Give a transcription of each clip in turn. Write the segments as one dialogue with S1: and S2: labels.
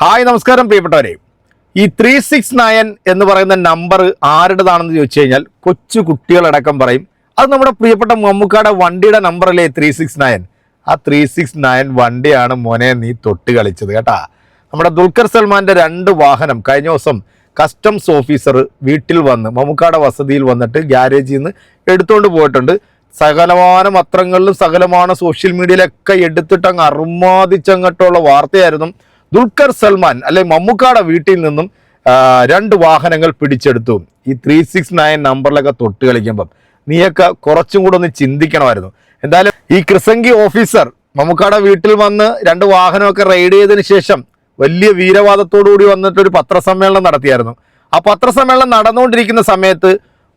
S1: Hi നമസ്കാരം പ്രിയപ്പെട്ടവരെ. ഈ ത്രീ സിക്സ് നയൻ എന്ന് പറയുന്ന നമ്പർ ആരുടേതാണെന്ന് ചോദിച്ചു കഴിഞ്ഞാൽ കൊച്ചു കുട്ടികളടക്കം പറയും. അത് നമ്മുടെ പ്രിയപ്പെട്ട മമ്മൂക്കാടെ വണ്ടിയുടെ നമ്പറല്ലേ ത്രീ സിക്സ് നയൻ ആ ത്രീ സിക്സ് നയൻ വണ്ടിയാണ് മോനെ നീ തൊട്ട് കളിച്ചത് കേട്ടാ. നമ്മുടെ ദുൽഖർ സൽമാന്റെ രണ്ട് വാഹനം കഴിഞ്ഞ ദിവസം കസ്റ്റംസ് ഓഫീസർ വീട്ടിൽ വന്ന് മമ്മൂക്കാടെ വസതിയിൽ വന്നിട്ട് ഗ്യാരേജിൽ നിന്ന് എടുത്തുകൊണ്ട് പോയിട്ടുണ്ട്. സകലമാന പത്രങ്ങളിലും സകലമാന സോഷ്യൽ മീഡിയയിലൊക്കെ എടുത്തിട്ട് അങ്ങ് അറുമാദിച്ചങ്ങട്ടുള്ള വാർത്തയായിരുന്നു. ദുൽഖർ സൽമാൻ അല്ലെ മമ്മൂക്കാടെ വീട്ടിൽ നിന്നും രണ്ട് വാഹനങ്ങൾ പിടിച്ചെടുത്തു. ഈ ത്രീ സിക്സ് നയൻ നമ്പറിലൊക്കെ തൊട്ട് കളിക്കുമ്പം. നീയൊക്കെ കുറച്ചും കൂടെ ഒന്ന് ചിന്തിക്കണമായിരുന്നു. എന്തായാലും ഈ ക്രിസംഗി ഓഫീസർ മമ്മൂക്കാടെ വീട്ടിൽ വന്ന് രണ്ട് വാഹനമൊക്കെ റെയ്ഡ് ചെയ്തതിന് ശേഷം വലിയ വീരവാദത്തോടു കൂടി വന്നിട്ട് ഒരു പത്രസമ്മേളനം നടത്തിയായിരുന്നു. ആ പത്രസമ്മേളനം നടന്നുകൊണ്ടിരിക്കുന്ന സമയത്ത്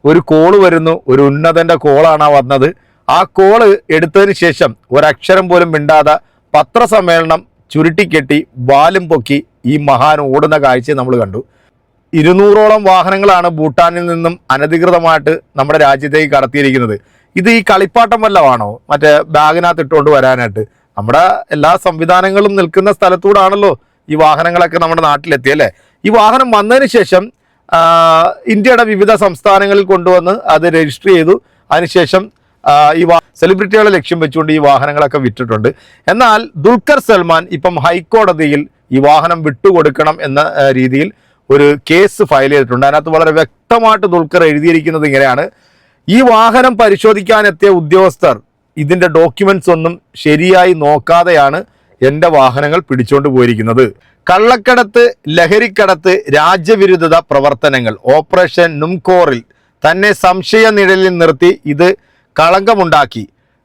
S1: ഒരു കോൾ വരുന്നു. ഒരു ഉന്നതന്റെ കോളാണ് വന്നത്. ആ കോൾ എടുത്തതിന് ശേഷം ഒരക്ഷരം പോലും മിണ്ടാതെ പത്രസമ്മേളനം ചുരുട്ടിക്കെട്ടി വാലും പൊക്കി ഈ മഹാൻ ഓടുന്ന കാഴ്ച നമ്മൾ കണ്ടു. ഇരുന്നൂറോളം വാഹനങ്ങളാണ് ഭൂട്ടാനിൽ നിന്നും അനധികൃതമായിട്ട് നമ്മുടെ രാജ്യത്തേക്ക് കടത്തിയിരിക്കുന്നത്. ഇത് ഈ കളിപ്പാട്ടം വല്ലതാണോ മറ്റേ ബാഗിനകത്ത് ഇട്ടുകൊണ്ട് വരാനായിട്ട്. നമ്മുടെ എല്ലാ സംവിധാനങ്ങളും നിൽക്കുന്ന സ്ഥലത്തൂടാണല്ലോ ഈ വാഹനങ്ങളൊക്കെ നമ്മുടെ നാട്ടിലെത്തി അല്ലേ? ഈ വാഹനം വന്നതിന് ശേഷം ഇന്ത്യയുടെ വിവിധ സംസ്ഥാനങ്ങളിൽ കൊണ്ടുവന്ന് അത് രജിസ്റ്റർ ചെയ്തു. അതിനുശേഷം ഈ സെലിബ്രിറ്റികളെ ലക്ഷ്യം വെച്ചുകൊണ്ട് ഈ വാഹനങ്ങളൊക്കെ വിറ്റിട്ടുണ്ട്. എന്നാൽ ദുൽഖർ സൽമാൻ ഇപ്പം ഹൈക്കോടതിയിൽ ഈ വാഹനം വിട്ടുകൊടുക്കണം എന്ന രീതിയിൽ ഒരു കേസ് ഫയൽ ചെയ്തിട്ടുണ്ട്. അതിനകത്ത് വളരെ വ്യക്തമായിട്ട് ദുൽഖർ എഴുതിയിരിക്കുന്നത് ഇങ്ങനെയാണ്. ഈ വാഹനം പരിശോധിക്കാനെത്തിയ ഉദ്യോഗസ്ഥർ ഇതിന്റെ ഡോക്യുമെന്റ്സ് ഒന്നും ശരിയായി നോക്കാതെയാണ് എന്റെ വാഹനങ്ങൾ പിടിച്ചുകൊണ്ട് പോയിരിക്കുന്നത്. കള്ളക്കടത്ത് ലഹരിക്കടത്ത് രാജ്യവിരുദ്ധത പ്രവർത്തനങ്ങൾ. ഓപ്പറേഷൻ നുംകോറിൽ തന്നെ സംശയ നിഴലിൽ നിർത്തി ഇത് കളങ്കമുണ്ടാക്കി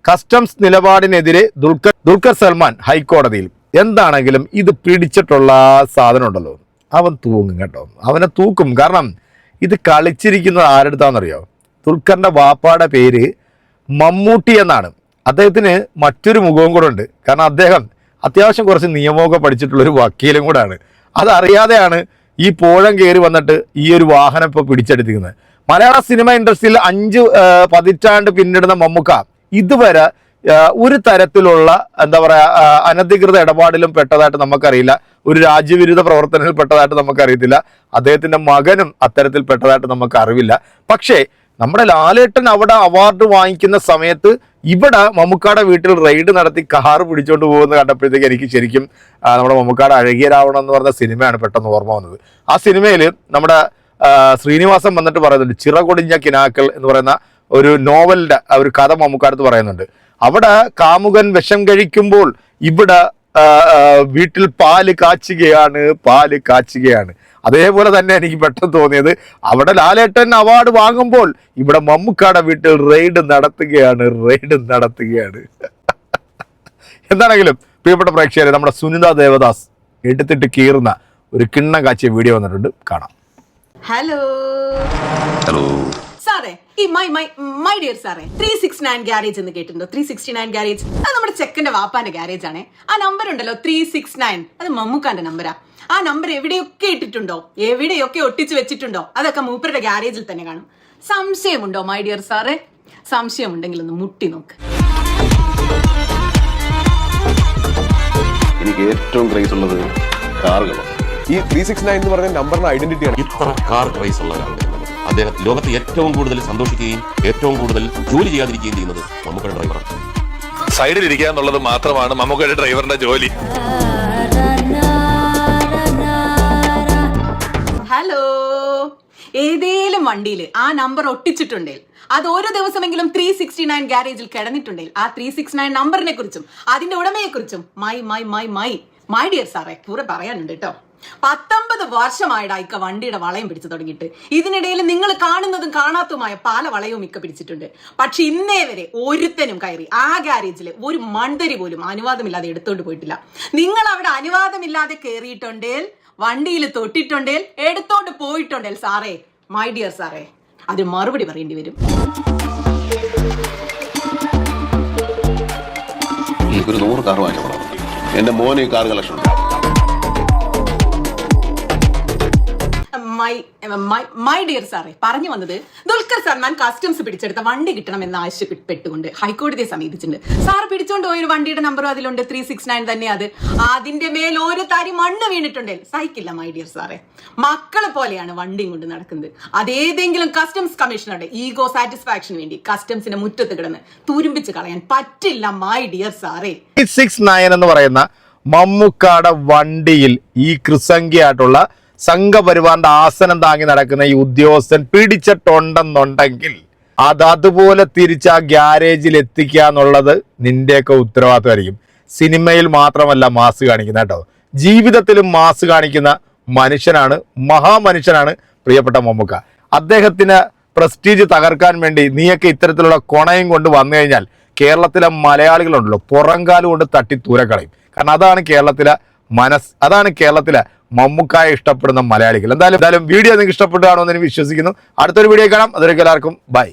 S1: കസ്റ്റംസ് നിലപാടിനെതിരെ ദുൽഖർ ദുൽഖർ സൽമാൻ ഹൈക്കോടതിയിൽ. എന്താണെങ്കിലും ഇത് പിടിച്ചിട്ടുള്ള സാധനം ഉണ്ടല്ലോ അവൻ തൂങ്ങും കേട്ടോ. അവനെ തൂക്കും. കാരണം ഇത് കളിച്ചിരിക്കുന്നത് ആരെടുത്താണെന്നറിയോ? ദുൽഖറിന്റെ വാപ്പാടെ പേര് മമ്മൂട്ടി എന്നാണ്. അദ്ദേഹത്തിന് മറ്റൊരു മുഖവും കൂടെ ഉണ്ട്. കാരണം അദ്ദേഹം അത്യാവശ്യം കുറച്ച് നിയമമൊക്കെ പഠിച്ചിട്ടുള്ളൊരു വക്കീലും കൂടെയാണ് അതറിയാതെയാണ് ഈ പോഴം കയറി വന്നിട്ട് ഈ ഒരു വാഹനം ഇപ്പോൾ പിടിച്ചെടുത്തിരിക്കുന്നത്. മലയാള സിനിമ ഇൻഡസ്ട്രിയിൽ അഞ്ച് പതിറ്റാണ്ട് പിന്നിടുന്ന മമ്മൂക്ക. ഇതുവരെ ഒരു തരത്തിലുള്ള എന്താ പറയുക അനധികൃത ഇടപാടിലും പെട്ടതായിട്ട് നമുക്കറിയില്ല. ഒരു രാജ്യവിരുദ്ധ പ്രവർത്തനത്തിൽ പെട്ടതായിട്ട് നമുക്കറിയത്തില്ല. അദ്ദേഹത്തിന്റെ മകനും അത്തരത്തിൽ പെട്ടതായിട്ട് നമുക്ക് അറിവില്ല പക്ഷേ നമ്മുടെ ലാലേട്ടൻ അവിടെ അവാർഡ് വാങ്ങിക്കുന്ന സമയത്ത് ഇവിടെ മമ്മൂക്കാടെ വീട്ടിൽ റെയ്ഡ് നടത്തി കാറ് പിടിച്ചോണ്ട് പോകുന്ന കണ്ടപ്പോഴത്തേക്ക് എനിക്ക് ശരിക്കും നമ്മുടെ മമ്മൂക്കാട് അഴകിയരാവണം എന്ന് പറഞ്ഞ സിനിമയാണ് പെട്ടെന്ന് ഓർമ്മ വന്നത്. ആ സിനിമയിൽ നമ്മുടെ ശ്രീനിവാസൻ വന്നിട്ട് പറയുന്നുണ്ട് ചിറകൊടിഞ്ഞ കിനാക്കൾ എന്ന് പറയുന്ന ഒരു നോവലിന്റെ ആ ഒരു കഥ മമ്മൂക്കാടത്ത് പറയുന്നുണ്ട്. അവിടെ കാമുകൻ വിഷം കഴിക്കുമ്പോൾ ഇവിടെ വീട്ടിൽ പാൽ കാച്ചുകയാണ് പാൽ കാച്ചുകയാണ്. അതേപോലെ തന്നെ എനിക്ക് പെട്ടെന്ന് തോന്നിയത് അവിടെ ലാലേട്ടൻ അവാർഡ് വാങ്ങുമ്പോൾ ഇവിടെ മമ്മൂക്കാടെ വീട്ടിൽ റെയ്ഡ് നടത്തുകയാണ് റെയ്ഡ് നടത്തുകയാണ്. എന്താണെങ്കിലും പ്രിയപ്പെട്ട പ്രേക്ഷകരെ നമ്മുടെ സുനിത ദേവദാസ് എടുത്തിട്ട് കീറുന്ന ഒരു കിണ്ണം കാച്ചിയ വീഡിയോ വന്നിട്ടുണ്ട്. കാണാം.
S2: ഹലോ
S3: ഹലോ
S2: സാറേ ഈ മൈ മൈ മൈ ഡിയർ സാറേ ത്രീ സിക്സ് നയൻ ഗ്യാരേജ് എന്ന് കേട്ടിട്ടുണ്ടോ? ത്രീ സിക്സ്റ്റി നയൻ ഗ്യാരേജ് അത് നമ്മുടെ ചെക്കന്റെ വാപ്പാന്റെ ഗ്യാരേജ് ആണ്. ആ നമ്പർ ഉണ്ടല്ലോ ത്രീ സിക്സ് നയൻ അത് മമ്മൂക്കാന്റെ നമ്പരാ ആ. നമ്പർ എവിടെയൊക്കെ ഇട്ടിട്ടുണ്ടോ? എവിടെയൊക്കെ ഒട്ടിച്ച് വെച്ചിട്ടുണ്ടോ? അതൊക്കെ മൂപ്പരുടെ ഗ്യാരേജിൽ തന്നെ കാണും. സംശയമുണ്ടോ മൈ ഡിയർ സാറേ? സംശയമുണ്ടെങ്കിൽ ഒന്ന് മുട്ടി നോക്ക്.
S3: എനിക്ക് ഏറ്റവും ക്രേസ് ഉള്ളത് കാറുകളാണ്.
S4: ഈ ത്രീ സിക്സ് നയൻ എന്ന് പറഞ്ഞ നമ്പറിന്റെ ഐഡന്റിറ്റിയാണ്
S5: ഇത്ര കാർ ക്രൈസ് ഉള്ള ഒരാളുടെ അദ്ദേഹം ലോകത്ത് ഏറ്റവും കൂടുതൽ സന്തോഷിക്കുകയും ഏറ്റവും കൂടുതൽ ജോലി ചെയ്യാതിരിക്കുകയും ചെയ്യുന്നത് നമുക്കൊരു ഡ്രൈവറാണ്
S6: സൈഡിൽ ഇരിക്കുക എന്നുള്ളത് മാത്രമാണ് മമ്മൂക്കയുടെ ഡ്രൈവറിന്റെ ജോലി.
S2: ഹലോ. ഏതേലും വണ്ടിയിൽ ആ നമ്പർ ഒട്ടിച്ചിട്ടുണ്ടെങ്കിൽ അത് ഓരോ ദിവസമെങ്കിലും ത്രീ സിക്സ്റ്റി നയൻ ഗ്യാരേജിൽ കിടന്നിട്ടുണ്ടെങ്കിൽ ആ ത്രീ സിക്സ് നയൻ നമ്പറിനെ കുറിച്ചും അതിന്റെ ഉടമയെ കുറിച്ചും my my my my my dear സാറേ കൂടെ പറയാനുണ്ട് കേട്ടോ പത്തൊമ്പത് വർഷമായിട്ട് ഇക്ക വണ്ടിയുടെ വളയം പിടിച്ചു തുടങ്ങിയിട്ട്. ഇതിനിടയിൽ നിങ്ങൾ കാണുന്നതും കാണാത്തതുമായ പല വളയവും ഇക്ക പിടിച്ചിട്ടുണ്ട്. പക്ഷെ ഇന്നേ വരെ ഒരുത്തനും കയറി ആ ഗാരേജിൽ ഒരു മൺതരി പോലും അനുവാദമില്ലാതെ എടുത്തോണ്ട് പോയിട്ടില്ല. നിങ്ങൾ അവിടെ അനുവാദമില്ലാതെ കയറിയിട്ടുണ്ടേൽ വണ്ടിയിൽ തൊട്ടിട്ടുണ്ടേൽ എടുത്തോണ്ട് പോയിട്ടുണ്ടേൽ സാറേ മൈ ഡിയർ സാറേ അതിന് മറുപടി പറയേണ്ടി വരും.
S3: എനിക്കൊരു നൂറ് കാർ വാങ്ങിക്കണം എന്റെ മോന് കാർ കളക്ഷൻ ഉണ്ട്.
S2: മൈ മൈ ഡിയർ സാറേ പറഞ്ഞു വന്നത് ദുൽഖർ സൽമാൻ കസ്റ്റംസ് പിടിച്ചെടുത്ത വണ്ടി കിട്ടണമെന്ന് ആവശ്യപ്പെട്ടുകൊണ്ട് ഹൈക്കോടതിയെ സമീപിച്ചിട്ടുണ്ട്. സാർ പിടിച്ചോണ്ട് പോയൊരു വണ്ടിയുടെ നമ്പറും അതിലുണ്ട്. ത്രീ സിക്സ് നയൻ തന്നെ അത്. അതിന്റെ മേൽ ഒരു തരി മണ്ണ് വീണിട്ടുണ്ടേ. സഹിക്കില്ല മൈ ഡിയർ സാറേ മക്കളെ പോലെയാണ് വണ്ടിയും കൊണ്ട് നടക്കുന്നത്. അതേതെങ്കിലും കസ്റ്റംസ് കമ്മീഷണറുടെ ഈഗോ സാറ്റിസ്ഫാക്ഷന് വേണ്ടി കസ്റ്റംസിന്റെ മുറ്റത്ത് കിടന്ന് തുരുമ്പിച്ച് കളയാൻ പറ്റില്ല മൈ ഡിയർ സാറേ
S1: സിക്സ് നയൻ എന്ന് പറയുന്ന മമ്മൂക്കാട വണ്ടിയിൽ ഈ കൃസംഖ്യയായിട്ടുള്ള സംഘപരിവാറിന്റെ ആസനം താങ്ങി നടക്കുന്ന ഈ ഉദ്യോഗസ്ഥൻ പിടിച്ചിട്ടുണ്ടെന്നുണ്ടെങ്കിൽ അത് അതുപോലെ തിരിച്ച് ആ ഗ്യാരേജിൽ എത്തിക്കുക എന്നുള്ളത് നിന്റെയൊക്കെ ഉത്തരവാദിത്തമായിരിക്കും. സിനിമയിൽ മാത്രമല്ല മാസ് കാണിക്കുന്ന കേട്ടോ. ജീവിതത്തിലും മാസ് കാണിക്കുന്ന മനുഷ്യനാണ് മഹാമനുഷ്യനാണ് പ്രിയപ്പെട്ട മമ്മൂക്ക. അദ്ദേഹത്തിന് പ്രസ്റ്റീജ് തകർക്കാൻ വേണ്ടി നീയൊക്കെ ഇത്തരത്തിലുള്ള കൊണയും കൊണ്ട് വന്നു കഴിഞ്ഞാൽ കേരളത്തിലെ മലയാളികളുണ്ടല്ലോ പുറംകാൽ തട്ടി തൂരക്കളയും. കാരണം അതാണ് കേരളത്തിലെ മനസ് അതാണ് കേരളത്തിലെ മമ്മൂക്കായെ ഇഷ്ടപ്പെടുന്ന മലയാളികൾ. എന്തായാലും എന്തായാലും വീഡിയോ നിങ്ങൾക്ക് ഇഷ്ടപ്പെട്ടു കാണുമെന്ന് വിശ്വസിക്കുന്നു. അടുത്തൊരു വീഡിയോ കാണാം. അതൊരു എല്ലാവർക്കും ബൈ.